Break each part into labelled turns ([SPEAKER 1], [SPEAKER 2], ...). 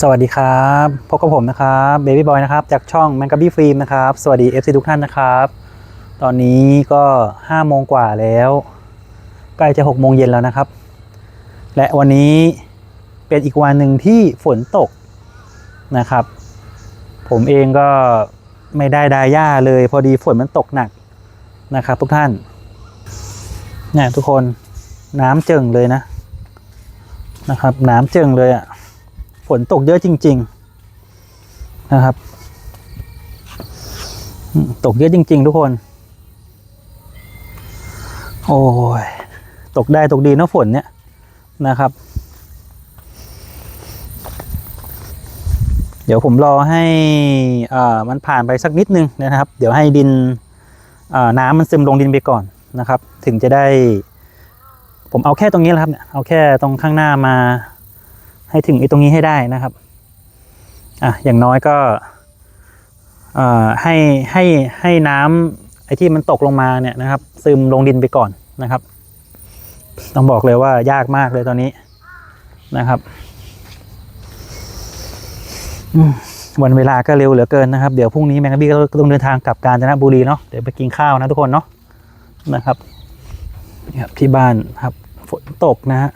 [SPEAKER 1] สวัสดีครับพบกับผมนะครับเบบี้บอยนะครับจากช่อง m a n g a b y Film นะครับ สวัสดี FC ทุกท่านนะครับ ตอนนี้ก็5โมงกว่าแล้ว ใกล้จะ6โมงเย็นแล้วนะครับ และวันนี้เป็นอีกวันหนึ่งที่ฝนตกนะครับ ผมเองก็ไม่ได้ดาย่าเลย พอดีฝนมันตกหนักนะครับทุกท่านเนี่ยทุกคนน้ำเจิ่งเลยนะนะครับ น้ำเจิ่งเลยอะ่ะ ฝนตกเยอะจริง ๆ นะครับ ตกเยอะจริง ๆ ทุกคน โอ้ย ตกได้ตกดีเนะฝนเนี่ยนะครับ เดี๋ยวผมรอให้อ่ามันผ่านไปสักนิดนึงนะครับ เดี๋ยวให้ดินน้ำมันซึมลงดินไปก่อนนะครับ ถึงจะได้ ผมเอาแค่ตรงนี้แหละครับเนี่ยเอาแค่ตรงข้างหน้ามา ให้ถึงไอ้ตรงนี้ให้ได้นะครับอะอย่างน้อยก็เอ่อให้ให้ให้น้ำไอ้ที่มันตกลงมาเนี่ยนะครับ ซึมลงดินไปก่อนนะครับ ต้องบอกเลยว่ายากมากเลยตอนนี้นะครับวันเวลาก็เร็วเหลือเกินนะครับ เดี๋ยวพรุ่งนี้แมงกะบี้ก็ต้องเดินทางกลับกาญจนบุรีเนาะเดี๋ยวไปกินข้าวนะทุกคนเนาะนะครับนี่ครับที่บ้านครับฝนตกนะฮะ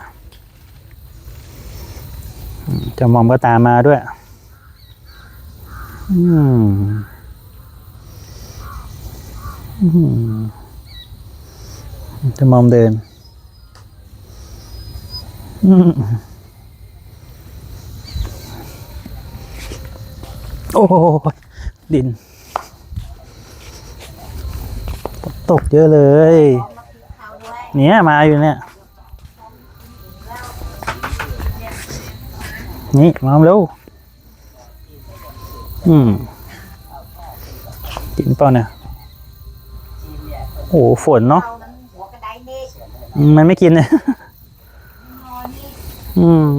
[SPEAKER 1] จะมอมก็ตามมาด้วย อืมอืมจะมอมเดินอืมโอ้ดินฝนตกเยอะเลย เนี่ย มาอยู่เนี่ย นี่มาเร็วอืมกินเปล่าเนี่ยโอ้โหฝนเนาะมันไม่กินเนี่ยอืม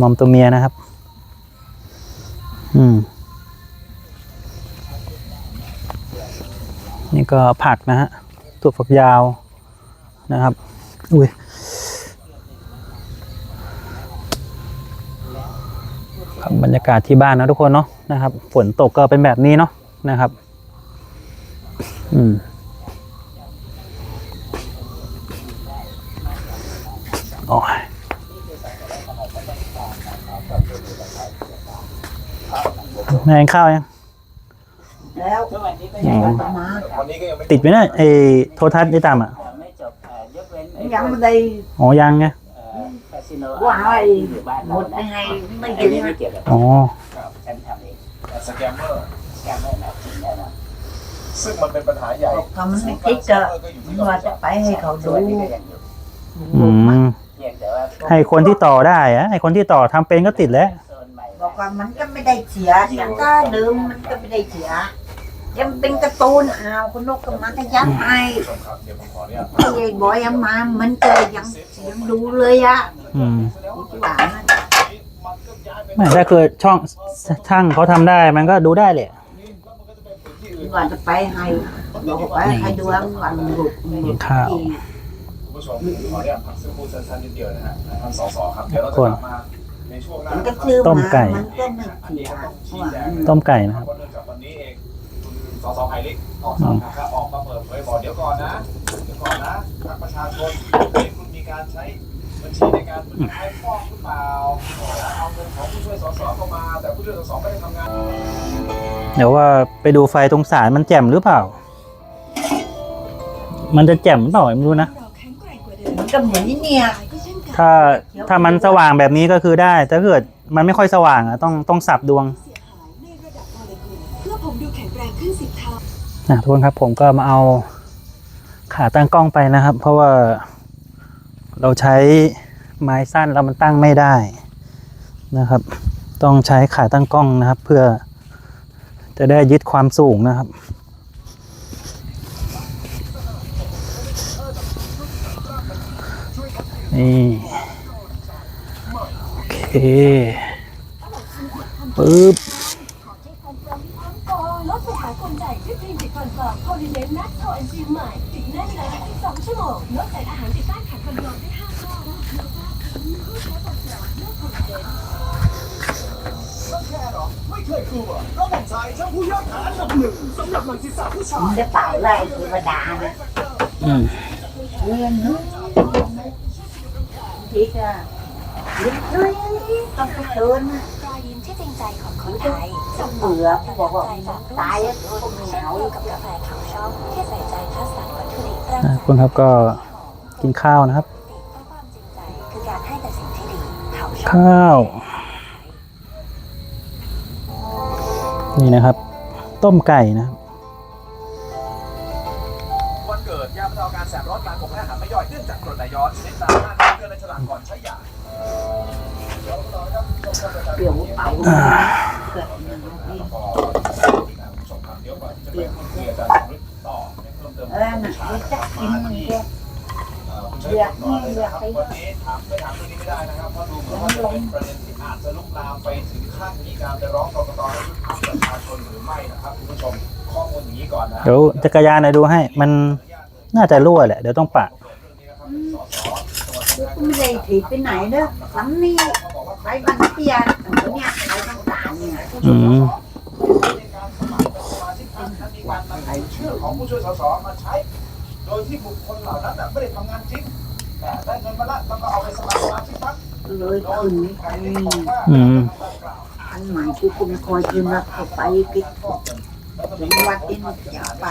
[SPEAKER 1] มอมตัวเมียนะครับ อืม นี่ก็ผักนะฮะ ตัวฝักยาวนะครับ อุ้ย ครั บบรรยากาศที่บ้านนะทุกคนเนาะนะครับ ฝนตกก็เป็นแบบนี้เนาะนะครับ อืมโอ้ยแม่งข้าวยัง
[SPEAKER 2] แล้ว
[SPEAKER 1] อืม
[SPEAKER 2] มา
[SPEAKER 1] ติดไหมเนี่ยไอ้โทรทัศน์ไอ้ตามอะ
[SPEAKER 3] ไม่จบเอ่อยกเว้นไอ้
[SPEAKER 2] ยังไม่ได้
[SPEAKER 1] อ๋อยังไง
[SPEAKER 3] เอ่อคาสิโน
[SPEAKER 2] ว่าให้
[SPEAKER 3] อยู่บ้าน
[SPEAKER 2] หม
[SPEAKER 3] เรา
[SPEAKER 2] ดให้ไม่
[SPEAKER 3] ไอ้
[SPEAKER 2] กิน
[SPEAKER 3] นี่
[SPEAKER 2] นะ
[SPEAKER 3] ไม่เกี่ยวกับ
[SPEAKER 1] อ๋อ
[SPEAKER 3] ฉันทำเอง
[SPEAKER 4] สแกมเมอร์
[SPEAKER 3] แกไม่มาจริงแน่นอน
[SPEAKER 4] ซึ่งมันเป็นปัญหาใหญ่
[SPEAKER 2] ทำมันไม่คิดจะว่าจะไปให้เขา
[SPEAKER 3] ตั
[SPEAKER 2] ดู
[SPEAKER 3] วนี้ก็ยังอยู่
[SPEAKER 1] อืม
[SPEAKER 3] เพียงแต่ว่าพวก
[SPEAKER 1] ให้คนที่ต่อได้อะให้คนที่ต่อทำเป็นก็ติดแล้ว
[SPEAKER 3] โซนใหม่
[SPEAKER 2] บอกว่ามันก็ไม่ได้เสียอย่างก็เดิมมันก็ไม่ได้เสีย ยังเป็นการ์ตูนเอาคุณนกก็มาก็ยับให้
[SPEAKER 4] ผู้ชมครับเดี๋ยวผมขออนุญาต
[SPEAKER 2] ไอ้ยายบอยเอามามันก็ยังยังดูเลยอะ
[SPEAKER 1] อืม
[SPEAKER 2] ที่ว่ามัน
[SPEAKER 1] ไม่ถ้าเกิดช่องช่างเขาทำได้มันก็ดูได้แหละ
[SPEAKER 2] ที่ว่าจะไปให้บอกว่าให้ดูวันวันหลุดหลุดที่
[SPEAKER 4] คุณผู้ชมผมขออนุญาตพักสักครู่สั้นๆนิดเดียวนะฮะท่านสสครับเดี๋ยวเราจะกลับมาในช่วงหน้า
[SPEAKER 2] มันก็ซื้อ
[SPEAKER 1] ต้ม
[SPEAKER 2] มา
[SPEAKER 1] ไก่
[SPEAKER 2] มันก็ไม่เสียเพราะว่ามัน
[SPEAKER 1] ต้มไก่นะครับ
[SPEAKER 4] เพราะเนื่องจากวันนี้เองคุณ สสไผ่ลิกออกสารครับออกมาเปิดเผยบอกเดี๋ยวก่อนนะเดี๋ยวก่อนนะทางประชาชนที่คุณมีการใช้บัญชีในการใช้ฟอกหรือเปล่าเอาเงินของผู้ช่วยสสเข้ามา แต่ผู้ช่วยสสไม่ได้ทำงาน
[SPEAKER 1] เดี๋ยวว่าไปดูไฟตรงสารมันแจ่มหรือเปล่า มันจะแจ่มหรือเปล่าไม่รู้นะ
[SPEAKER 2] มันก็เหมือนนี่เนี่ย
[SPEAKER 1] ถ้าถ้ามันสว่างแบบนี้ก็คือได้แต่ถ้าเกิดมันไม่ค่อยสว่างอะต้องต้องสับดวง
[SPEAKER 5] นะ
[SPEAKER 1] ทุกคนครับผมก็มาเอาขาตั้งกล้องไปนะครับ เพราะว่าเราใช้ไม้สั้นแล้วมันตั้งไม่ได้นะครับ ต้องใช้ขาตั้งกล้องนะครับ เพื่อจะได้ยึดความสูงนะครับนี่โอเคปึ๊บ
[SPEAKER 5] ลดปัญหากลใจด้วยครีมติดฟั นปลอมโพลีเลนนัทโทเอนซีใหม่ติดแน่นเลย12ชั่วโมงลดสารอาหารติดต้านขัดฟันปลอมได้5ข้อ
[SPEAKER 4] ไม่เคยกลัวระผมชายช่างผู้ยอดฐานอันดับหนึ่งสำหรับหนังศีรษะผู้ชาย
[SPEAKER 2] มันจะเป่าไล่เทวดานะ
[SPEAKER 1] อืม
[SPEAKER 2] เรียนเนอะทีก็ลิ้นเลยต้องไปเชิญนะ
[SPEAKER 5] รอยยิ้มที่จริงใจของคนไทย
[SPEAKER 2] เบื่อเขาบอกว่าตายแล้วก็ไม่
[SPEAKER 5] เช่น
[SPEAKER 2] เอา
[SPEAKER 5] เดียวกับกาแฟของช่องที่ใส่ใจคัดสรรวั ตถุดิบรัง
[SPEAKER 1] อะ
[SPEAKER 5] สรร
[SPEAKER 1] คุณครับก็กินข้าวนะครับ
[SPEAKER 5] เพราะความจริงใจคือการให้แต่สิ่งที่ดีเขาช่อง
[SPEAKER 1] ข้าว นี่นะครับ ต้มไก่นะครับ
[SPEAKER 4] วันเกิดยาบรรเทาอาการแสบร้อนกลางกบและอาหารไม่ย่อยเนื่องจากกรดไหลย้อนชนิดตามหน้าที่เพื่อนในฉลากก่อนใช้ยา
[SPEAKER 2] เปรี้ยวเป่าเกิด อย่างนี้เออน่ะรู้จักกินมันแก
[SPEAKER 4] เลือกนี่เลือกไปวันนี้ถามไม่ถามเรื่องนี้ไม่ได้นะครับเพราะดูเหมือนว่าจะเป็นประเด็นที่อาจจะลุกลามไปถึงขั้นมีการไปร้องกกตให้ยุบพักประชาชนหรือไม่นะครับคุณผู้ชมข้อมูลอย่างนี้ก่อนนะ
[SPEAKER 1] เดี๋ยวจักรยานหน่อยดูให้ มันน่าจะรั่วแหละเดี๋ยวต้องปะ
[SPEAKER 2] ก็ไม่ได้ถีบไปไหนเด้อลำนี้ไปบันเตียนตัวเนี้ยไปต่างๆเนี่ย
[SPEAKER 1] อืม
[SPEAKER 4] พรรคนั้นมีการนำรายชื่อของผู้ช่วยสสมาใช้ โดยที่บุคคลเหล่านั้นไม่ได้ทำงานจริงแต่ได้เงินมาละแล้วก็เอาไปสมัครสมาชิกพรรค
[SPEAKER 2] เลย
[SPEAKER 4] โดย
[SPEAKER 2] น
[SPEAKER 4] มีการเรียกร้องว่า
[SPEAKER 1] อืม
[SPEAKER 2] อันใหม่ที่คุณคอยคืนมาเข้าไปกิดถึงวัดที่มันอยาไป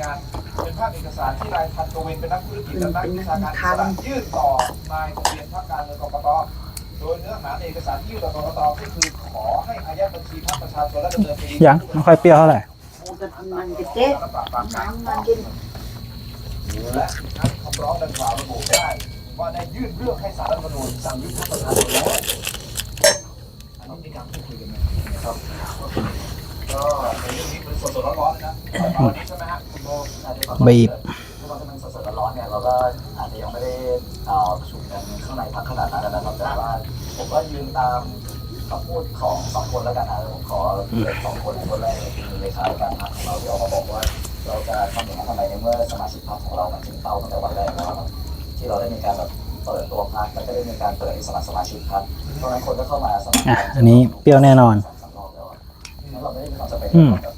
[SPEAKER 4] งานเป็นภาพเอกสารที่นายพันกวินเป็นนักธุรกิจและนักวิชาการอิสระยื่นต่อนายทะเบียนพรรคการเมืองกกตโดยเนื้อหาในเอกสารที่ยื่นต่อกกตก็คือขอให้อายัดบัญชีพรรคประชาชนและดำเนินคดี
[SPEAKER 1] ยังไม่ค่อยเปรี้ยวเท่าไหร่
[SPEAKER 2] มันก็มันจะเจ๊
[SPEAKER 4] และปราบปรามการ
[SPEAKER 2] น้ำมันกิน
[SPEAKER 4] และทั้งคำร้องดังกล่าวระบุได้ว่าได้ยื่นเรื่องให้สารรัฐธรรมนูญสั่งยุบพรรคประชาชนแล้วอันนี้มีการพูดคุยกันไหมครับก็ในเรื่องนี้เป็นสดๆร้อนๆเลยนะวันนี้ใช่ไหมฮะคุณโบ
[SPEAKER 1] บีบ
[SPEAKER 3] เพราะว่ามันสดๆร้อนๆเนี่ยเราก็อาจจะยังไม่ได้เอ่อประชุมกันข้างในพักขนาดนั้นนะครับแต่ว่าผมก็ยืนตาม คำพูดของสองคนแล้วกันนะผมขอเป็นสองคนคนแรกคือเลขาธิการพรรคของเราที่ออกมาบอกว่า เราจะทำอย่างนั้นทำไมในเมื่อสมาชิกพรรคของเรามันถึงเป้าตั้งแต่วันแรกแล้วครับที่เราได้มีการแบบเปิดตัวพรรคแล้วก็ได้มีการเปิดให้สมัครสมาชิกพรรคเพราะนั้นคนก็เข้ามาสมัคร
[SPEAKER 1] อะอันนี้เปรี้ยวแน่นอน
[SPEAKER 3] สองสามรอบแล้วอะงั้นเราไม่ได้มีความจำเป็นต้องแบบ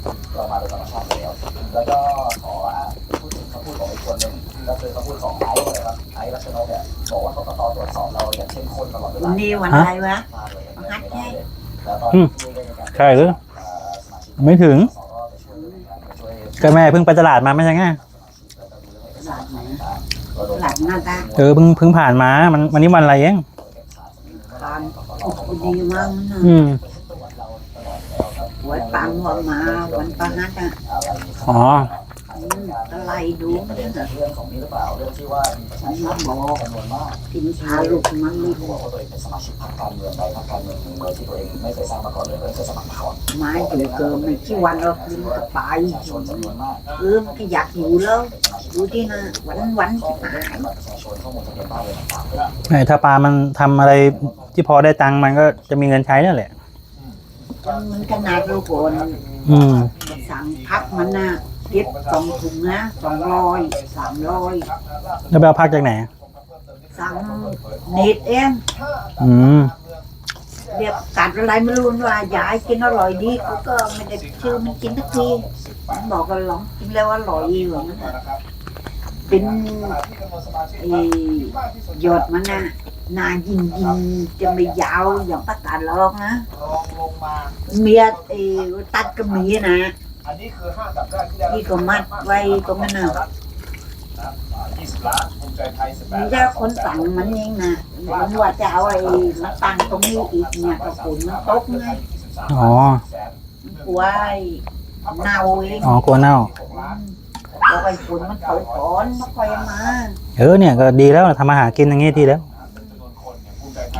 [SPEAKER 3] เพิ่มเลยเรามาโดยธรรมชาติอยู่แล้ว แล้วก็ขออะพูดถึงคำพูดของอีกคนหนึ่งก็คือคำพูดของไอซ์นะครับไอซ์รัชนกเนี่ยบอกว่ากกตตรวจสอบเราอย่างเข้มข้นตลอดเว
[SPEAKER 2] วั
[SPEAKER 3] ลาน
[SPEAKER 2] นี้วันอะไรวะ
[SPEAKER 3] พลาดเลยไม่ได้เลยแล้วตอน
[SPEAKER 1] อืม
[SPEAKER 3] ที่ได้มีการ
[SPEAKER 1] ใช่หรือ
[SPEAKER 3] เอ่อสมาชิก
[SPEAKER 1] ไม่ถึง
[SPEAKER 3] สก็ไปช่วยในการไปช่วย
[SPEAKER 1] ก็แม่เพิ่งไปตลาดมาไม่ใช่ไง
[SPEAKER 3] แล้วก็ดูเรื่องเอกสารต่างๆเราโดน
[SPEAKER 2] หลังหน้าตา
[SPEAKER 1] เออเพิ่งเพิ่งผ่านมา มันวันนี้วันอะไรเอง
[SPEAKER 2] ตอนโอ้โหดีมากนะ
[SPEAKER 1] อืม
[SPEAKER 2] วันปังวันมาวันประหัตอะ
[SPEAKER 1] อ๋อ
[SPEAKER 2] อืมอะไรดู
[SPEAKER 3] ประเด็น
[SPEAKER 2] นะ
[SPEAKER 3] จากเรื่องของนี้หรือเปล่าเรื่องที่ว่ามีประชาชนจำนวนมาก
[SPEAKER 2] กินพาลูกมันไม่
[SPEAKER 3] ที่บอกว่าตัวเองเป็นสมาชิกพรรคการเมืองใดพรรคการเมืองหนึ่งโดยที่ตัวเองไม่เคยสร้างมาก่อนเลยไม่เคยสมัครมาก่อน
[SPEAKER 2] ไม้เกิดเกินไม่กี่วันเรากินก็ไป
[SPEAKER 3] ประชาชนจำนวนมาก
[SPEAKER 2] เออมันก็อยากอยู่แล้ว ดูที่นะวันวันที่หาย
[SPEAKER 3] บัตรประชาชนข้อมูลทะเบียนบ้านเลยต่างๆก็
[SPEAKER 1] ไอ้ถ้าปลามันทำอะไรที่พอได้ตังค์มันก็จะมีเงินใช้นั่นแหละ
[SPEAKER 2] มันขนาดเราโกน
[SPEAKER 1] อืม
[SPEAKER 2] สั่งพักมันนะเก็บสองถุงนะสองร้อยสามร้อย
[SPEAKER 1] แล้วไปเอาพักจากไหน
[SPEAKER 2] สั่งเน็ตเอง
[SPEAKER 1] อืม
[SPEAKER 2] เรียกกัดอะไรไม่รู้ว่ายายกินอร่อยดีกูก็ไม่ได้ชื่อมันกินทักทีมันบอกกันหลงกินแล้วอร่อยอยู่นั่นน่ะเป็นไอ้หยดมันน่ะห นายิงยิงจะไม่ยาวอย่างประกาศลองนะ
[SPEAKER 4] ลองลงมา
[SPEAKER 2] เมียไอ้ตัดกระหมีนะ
[SPEAKER 4] อันนี้คือห้าดับแรกที่ได้
[SPEAKER 2] ที่ก็มัดไว้ตรงนั้นน่ะ
[SPEAKER 4] ยี่สิบล้านภูมิใจไทยสิบแป
[SPEAKER 2] มั
[SPEAKER 4] ด
[SPEAKER 2] นจะคนสั่งมันเองนะมันว่าจะเอาไอ้มาตั้งตรงนี้อีกเนี่ยกระปุนมันตกไง
[SPEAKER 1] อ๋อ
[SPEAKER 2] มันกลัวไอ้เน่าเอง
[SPEAKER 1] อ๋อกลัวเน่า
[SPEAKER 2] เอาไอ้ฝนมันตกก่อนมันค่อยมา
[SPEAKER 1] เออเนี่ยก็ดีแล้วทำอาหารกินอย่างงี้ดีแล้ว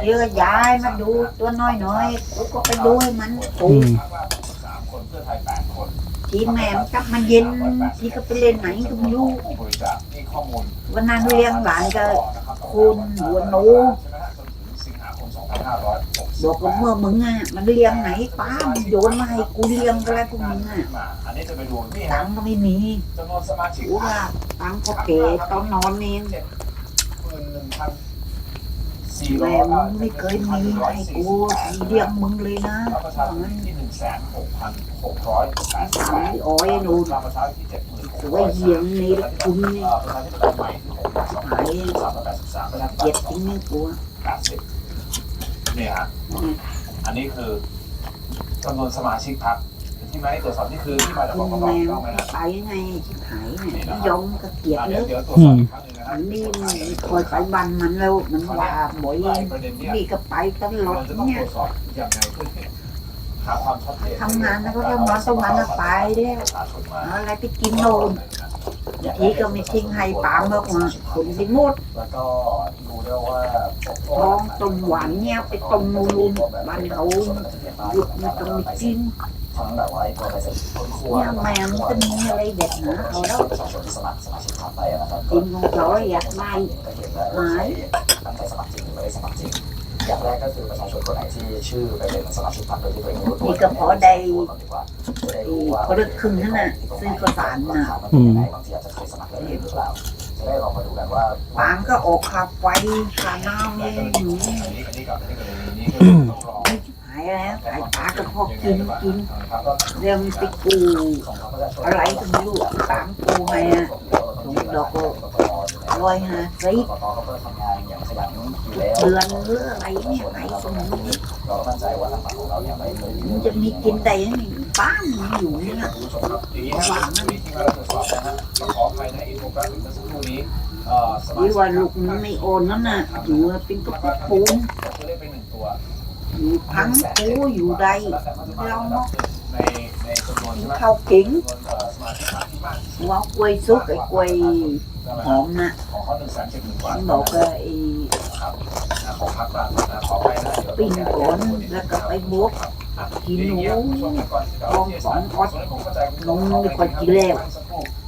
[SPEAKER 2] เดี๋ยวย้ายมาดูตัวน้อยน้อยๆกูก็ไปดูให้มันถู
[SPEAKER 1] อื
[SPEAKER 2] ก
[SPEAKER 1] ม
[SPEAKER 4] สามคนเพื่อไทยแปดคน
[SPEAKER 2] ทีแม่มันกลับมาเย็นทีก็ไปเล่นไหนก็ไม่รู้
[SPEAKER 4] ผู้บริจาคนี่ข้อมูล
[SPEAKER 2] วันนั้นเลี้ยงหลานก็คุณหัวหนู
[SPEAKER 4] สิงหาคมสองพันห้าร้อยหกสิ
[SPEAKER 2] บอกว่าเมื่อมึงอะมันเลี้ยงไหนป้ามันโยนมาให้กูเลี้ยงก็แล้วพวกมึงอะ
[SPEAKER 4] มาอันนี้จะไปดูนี่
[SPEAKER 2] ตั
[SPEAKER 4] ฮะ
[SPEAKER 2] งค์ก็ไม่มี
[SPEAKER 4] จำนวนสมาชิก
[SPEAKER 2] กูว่าตังค์ก็เก๋ตอนนอนเอง แม่
[SPEAKER 4] อย
[SPEAKER 2] มึงไม่เคยมีให้กูเลี้ยงมึงเลยนะ
[SPEAKER 4] รับประชาชนที่หนึ่งแสนหกพันหกร้อยแปดสิบ
[SPEAKER 2] สา
[SPEAKER 4] แป
[SPEAKER 2] ม
[SPEAKER 4] ด
[SPEAKER 2] อ้อยนูน
[SPEAKER 4] รับประชาชนที่เจ็ดหมื่นหก
[SPEAKER 2] สว
[SPEAKER 4] ร้อยย
[SPEAKER 2] เหียงนี่ละคุณนี่
[SPEAKER 4] ประชาธิปไตยใหม่ที่ผมสองพันสามร้อยแปดสิบสามประชาธิปไต
[SPEAKER 2] เกลีย
[SPEAKER 4] ย
[SPEAKER 2] ดจริงนี่กู
[SPEAKER 4] แปดสิบเนี่ยฮะอันนี้คือจำนวนสมาชิกพรรค ที่มาให้ตรวจสอบนี่คือที่มาจากก
[SPEAKER 2] คุ
[SPEAKER 4] ก
[SPEAKER 2] ณ
[SPEAKER 4] ต
[SPEAKER 2] แม่
[SPEAKER 4] ต้องไหมฮะ
[SPEAKER 2] ไปยังไงชิบหายเนี่ยยอมก็เกลียด
[SPEAKER 4] อะ
[SPEAKER 2] เน
[SPEAKER 4] เดี๋ยว
[SPEAKER 2] อะ
[SPEAKER 4] เดี๋ยวตรวจสอบอีกครั้งหนึ่งนะฮะ
[SPEAKER 2] อันนี้คอยไปบันมันแล้วมันว่าบ่อย
[SPEAKER 4] ไอ้ประเด็นเนี้ย
[SPEAKER 2] นี่ก็ไปตลอด
[SPEAKER 4] มันจะต้อง
[SPEAKER 2] เนี่ย
[SPEAKER 4] ตรวจสอบยังไงเพื่อหาความชัดเจน
[SPEAKER 2] ทำงานแล้วก็ต้องนอนต้องวันละไปเด้อ
[SPEAKER 4] ประชาชนมา
[SPEAKER 2] เอาอะไรไปกินโน่นทีก็ไม่ทิ้งให้ปามมากมาคนไปหมด
[SPEAKER 3] แล้วก็ดูด้วยว่า
[SPEAKER 2] ท้องต้มหวานเนี่ยไปต้มนูนบ้านเขาหยุดไม่ต้องไปกิน
[SPEAKER 3] ทั้งแบบว่าไอ้ตัวไปเสร็จต้นขั้ว
[SPEAKER 2] เนี่ยแม่มันจะมีอะไรเด็ดนะเอาแล้ว
[SPEAKER 3] ประชาชนที่สมัครสมาชิกพรรคไปนะครับ
[SPEAKER 2] กินของเขาอยากได้
[SPEAKER 3] ก็เห็นแล้วว่าใครตั้งใจสมัครจริงหรือไม่ได้สมัครจริงอย่างแรกก็คือประชาชนคนไหนที่ชื่อไปเป็นสมาชิกพรรคโดยที่ตัวเองไม่รู้ตัว
[SPEAKER 2] นี่ก็พอได้
[SPEAKER 3] ดีกว่าจะได้รู้ว่า
[SPEAKER 2] คนละครึ่งนั่นน่ะซื้อข้าวสารน่ะ
[SPEAKER 3] อืมบางทีอาจจะเคยสมัครแล้วเองหรือเปล่าจะได้ลองมาดูกันว่า
[SPEAKER 2] ปามก็ออกขับไฟขาน้ำเลยอยู่
[SPEAKER 4] อันนี้อันนี้กับอันนี้กับอันนี้คือต้องรอ
[SPEAKER 2] หาย แล้วหายปลาก็พอกินกิน
[SPEAKER 4] ครับก็
[SPEAKER 2] เรื่องไปกูอะไรก็ไม่รู้ตามกูให้อะดอกร้อยห้าสิบ
[SPEAKER 3] กตก็เพิ่มทำงานอย่างขยันอยู่แล้ว
[SPEAKER 2] เดือนหรืออะไรเนี่ยไหนก็ไม่รู้
[SPEAKER 3] เราก็มั่นใจว่าทางฝั่งของเราเนี่ยไม่เคย
[SPEAKER 2] มันจะมีกินแต่ยังมีป้านอยู่เนี่ย
[SPEAKER 4] คุณผู้ชมครับอย่างนี้นะวิธีการตรวจสอบนะฮะต้องขออภัยนะอินโฟกราฟิกเมื่อสักครู่นี้เอ่อสมา
[SPEAKER 2] หรือ
[SPEAKER 4] ชิก
[SPEAKER 2] ว่าลูกมันไม่โอนนั่นน่ะอยู่เป็นกระปุกปูน อยู่พังกูอยู่ใด
[SPEAKER 4] เราเนาะในในจำนวนใช่ไหม
[SPEAKER 2] เข้าเก่ง
[SPEAKER 4] จำนวนเอ่อสมาชิกพรรคที่มากที่สุด
[SPEAKER 2] ว่ากล้วยซุกไอ้กล้วยหอมนะ
[SPEAKER 4] ของเขาหนึ่งแสนเจ็ดหมื่นกว่า
[SPEAKER 2] มันบอกว่าไอ้
[SPEAKER 4] ครับของพรรคเรานะขอไปนะเดี๋ยว
[SPEAKER 2] ปิ้งก่อนแล้วก็ไปบวกกินหนูลองสองออดนมไม่ค่อยกินแล้ว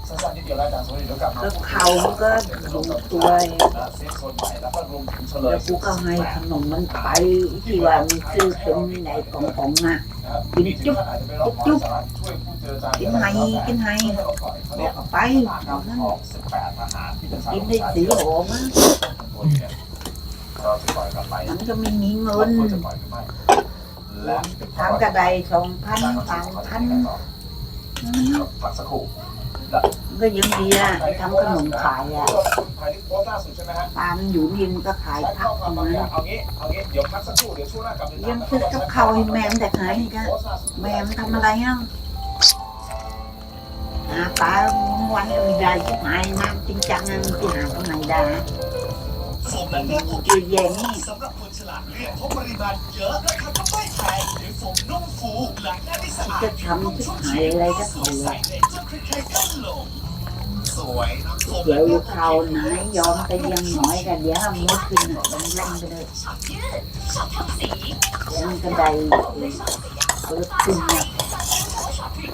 [SPEAKER 4] สั้นๆนิดเดียวแล้วอาจารย์สวัสดีเดี๋ยวกลับมา
[SPEAKER 2] แล้วเขามันก็อยู่ตัว
[SPEAKER 4] เซฟโซนใหม่แล้วก็รวมถึงเฉล
[SPEAKER 2] แล้
[SPEAKER 4] ยว
[SPEAKER 2] กูก็ให้ขนมมันไปที่ว่ามันซื้อเป็นไหนกล่องๆน่ะกินจุ๊บจุ๊บกินไห้กินไห้เอาไปนั่นกินได้สีหอมอะมันก็ไม่มีเงินทำกระไดสองพันสามพัน
[SPEAKER 4] ผักสักครู่
[SPEAKER 2] ก็ยังดีอะไปทำขนมขายอะ
[SPEAKER 4] ภายในโพสต์ล่าสุดใช่ไหมฮะ
[SPEAKER 2] ปามนอยู่นี่มันก็ขายผัก
[SPEAKER 4] เอา
[SPEAKER 2] มา
[SPEAKER 4] งี้เอางี้เดี๋ยวพักสักครู่เดี๋ยวช่วงหน้ากลับ
[SPEAKER 2] ยังซื้อกับข้าวให้แม่มแต่ขายนี่ก็แม่มทำอะไรอะหาปลาวันก็ไม่ได้จะหายน้ำจริงจังอะมันจะหาตรงไหนได้ เยอะแยะนี่
[SPEAKER 6] สำหรับคนฉลาดเลือกเพราะปริมาณเยอะราคาก็ไม่แพงหรือโฟมนุ่มฟูหล้างหน้าได้สะอาด
[SPEAKER 2] จะทำที่หายอะไรก็ทำเลย
[SPEAKER 6] จนใครๆก็หลงสวย
[SPEAKER 2] เดี๋ยวลูกเขาไหนยอมแต่ยังน้อยกันเดี๋ยวมุดขึ้นอะมันเล่นไปเลย
[SPEAKER 5] ชอบยืดชอบทำสี
[SPEAKER 2] มันก็ได้เปิดขึ้นอะ
[SPEAKER 5] ชอบทรี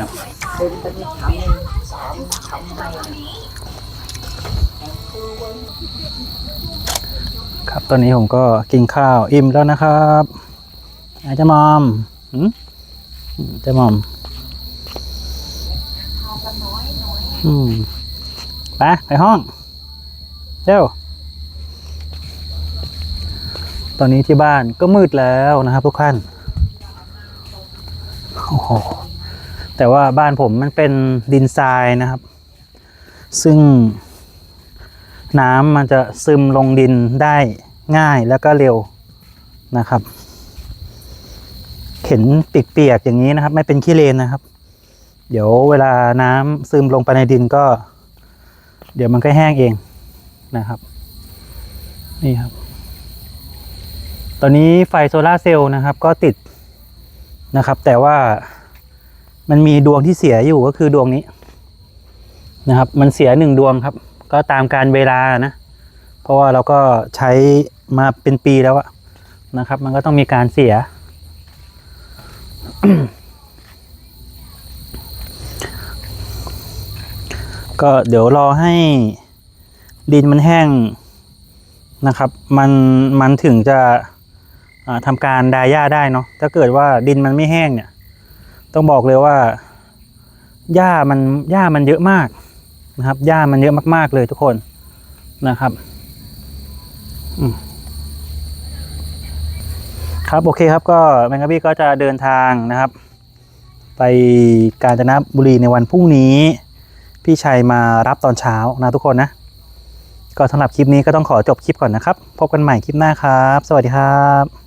[SPEAKER 5] ท เมนตอนคูเข้มข้นช่วยคืนบำรุงผม
[SPEAKER 1] เฮ้ย
[SPEAKER 2] เป็นไปไม่ทำเลยสามทำได้
[SPEAKER 1] ครับตอนนี้ผมก็กินข้าวอิ่มแล้วนะครับอาจะมอมหืมอืมเจะมอมอืมไปไปห้องเร็วตอนนี้ที่บ้านก็มืดแล้วนะครับทุกท่านโอ้โห แต่ว่าบ้านผมมันเป็นดินทรายนะครับ ซึ่งน้ำมันจะซึมลงดินได้ง่ายแล้วก็เร็วนะครับ เข็นเปียกๆอย่างนี้นะครับ ไม่เป็นขี้เลนนะครับ เดี๋ยวเวลาน้ำซึมลงไปในดินก็ เดี๋ยวมันก็แห้งเองนะครับ นี่ครับ ตอนนี้ไฟโซลาเซลล์นะครับก็ติดนะครับ แต่ว่า มันมีดวงที่เสียอยู่ก็คือดวงนี้นะครับ มันเสียหนึ่งดวงครับ ก็ตามการเวลานะ เพราะว่าเราก็ใช้มาเป็นปีแล้วอะนะครับ มันก็ต้องมีการเสีย ก็เดี๋ยวรอให้ดินมันแห้งนะครับ มันมันถึงจะทำการดาย่าได้เนาะถ้าเกิดว่าดินมันไม่แห้งเนี่ย ต้องบอกเลยว่าหญ้ามันหญ้ามันเยอะมากนะครับหญ้ามันเยอะมาก ๆ เลยทุกคนนะครับครับโอเคครับก็แมงกะบี้ก็จะเดินทางนะครับ ไปกาญจนบุรีในวันพรุ่งนี้ พี่ชัยมารับตอนเช้านะทุกคนนะ ก็สำหรับคลิปนี้ก็ต้องขอจบคลิปก่อนนะครับ พบกันใหม่คลิปหน้าครับ สวัสดีครับ